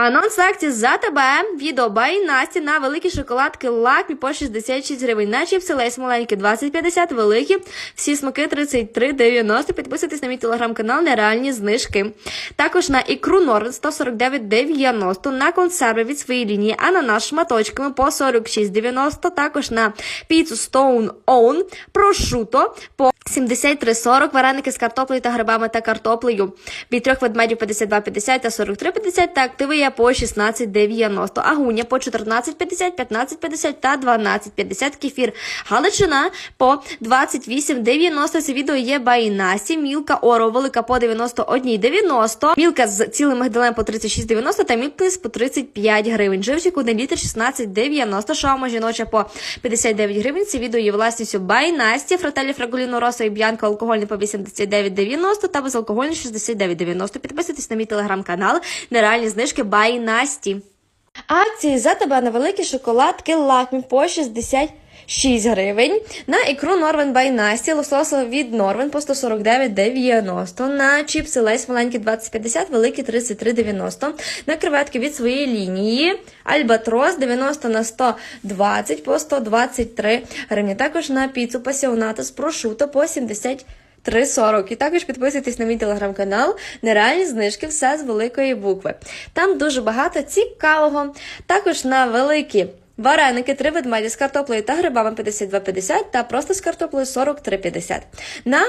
Анонс акції за тебе. Відео Бай Насті на великі шоколадки лакмі по 66 гривень. На чіпси лейс маленькі 20,50, великі. Всі смаки 33,90. Підписуйтесь на мій телеграм-канал Нереальні знижки. Також на ікру Норвен 149,90. На консерви від своєї лінії ананас шматочками по 46,90. Також на піцу Stone Own прошуто по 73,40. Вареники з картоплею та грибами та картоплею. Від трьох ведмедів 52,50 та 43,50 та активія по 16,90. Агуня по 14,50, 15,50 та 12,50. Кефір Галичина по 28,90. Це відео є бай Насті. Мілка Оро велика по 91,90. Мілка з цілим мигдалем по 36,90 та мілкнис по 35 гривень. Живчик 1 літр 16,90. Шаума жіноча по 59 гривень. Це відео є власністю бай Насті. Фрателі Фрагуліно Роса і Б'янка алкогольний по 89,90 та безалкогольний 69,90. Підписуйтесь на мій телеграм-канал. Нереальні знижки бай Насті. Акції за тебе на великі шоколадки лакмі по 66 гривень. На ікру Норвен бай Насті, лососа від Норвен по 149,90. На чіпси Лейс маленькі 20,50, великі 33,90. На креветки від своєї лінії Альбатрос 90 на 120 по 123 гривні. Також на піцу пасіоната з прошуто по 70 3,40. І також підписуйтесь на мій телеграм-канал Нереальні знижки, все з великої букви. Там дуже багато цікавого. Також на великі вареники, три ведмеді з картоплею та грибами 52,50 та просто з картоплею 43,50. На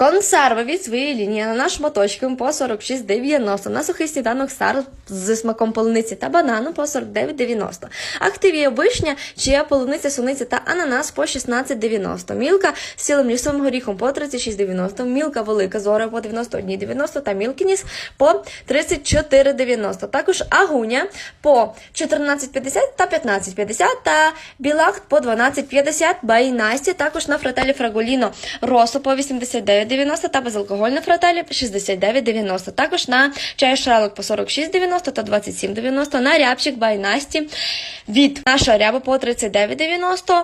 Консерви від своєї лінії на наш моточком по 46,90. На сухий сніданок стар з смаком полуниці та банану по 49,90. Активія вишня, чия полуниця, суниця та ананас по 16,90. Мілка з цілим лісовим горіхом по 36,90. Мілка велика зора по 91,90 та мілкініс по 34,90. Також агуня по 14,50 та 15,50 та білахт по 12,50. Бай Насті також на фрателі Фраголіно Росо по 89,90 та безалкогольна фрателі 69,90. Також на чай шралок по 46,90 та 27,90. На рябчик Бай Насті від наша ряба по 39,90.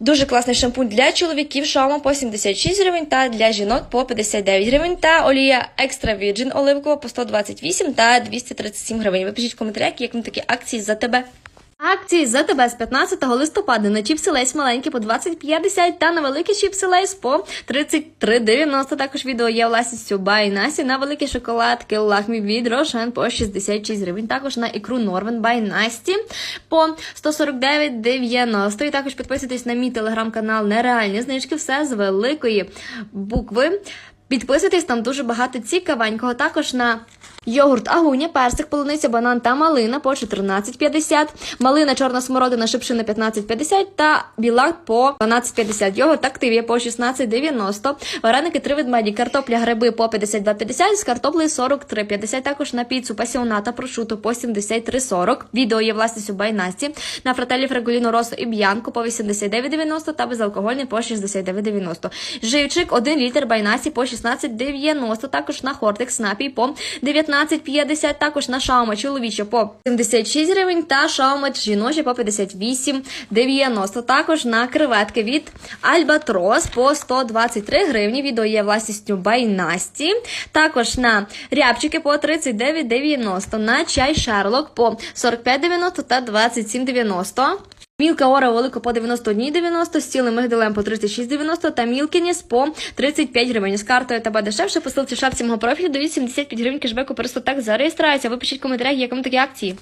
Дуже класний шампунь для чоловіків Шаума по 76 гривень та для жінок по 59 гривень. Та олія Extra Virgin оливкова по 128 та 237 гривень. Ви пишіть в коментарях, як вам такі акції за тебе. Акції за тебе з 15 листопада на чіпси Лейс маленькі по 20,50 та на великі чіпси Лейс по 33,90. Також відео є власністю Бай Насі на великі шоколадки Лахмі від Рошен по 66 гривень. Також на ікру Норвен Бай Насті по 149,90. І також підписуйтесь на мій телеграм-канал Нереальні знижки. Все з великої букви. Підписуйтесь, там дуже багато цікавенького. Також на йогурт агуня, персик, полуниця, банан та малина по 14,50, малина, чорна смородина, шипшина 15,50 та білак по 12,50. Йогурт активія по 16,90. Вареники три ведмеді, картопля, гриби по 52,50, з картоплею 43,50. Також на піцу пасіоната прошуто по 73,40. Відео є власністю Байнасті. На фрателі Фрагуліно Росо і Б'янко по 89,90 та безалкогольний по 69,90. Живчик 1 літр Байнасті по 16,90. Також на Хортекс напій по 19,50. Також на Шаума чоловіча по 76 гривень та Шаума жіноча по 58,90. Також на креветки від Альбатрос по 123 гривні. Відео є власністю Байнасті. Також на рябчики по 39,90. На чай Шерлок по 45,90 та 27,90. Мілка Ора велика по 91,90, Стіли мигдалем по 36,90 та Мілкініс по 35 гривень. З картою тебе дешевше посилці шапці мого профілю дають 75 гривень кешбеку просто так за реєстрацію. Ви пишіть в коментарях, як вам такі акції.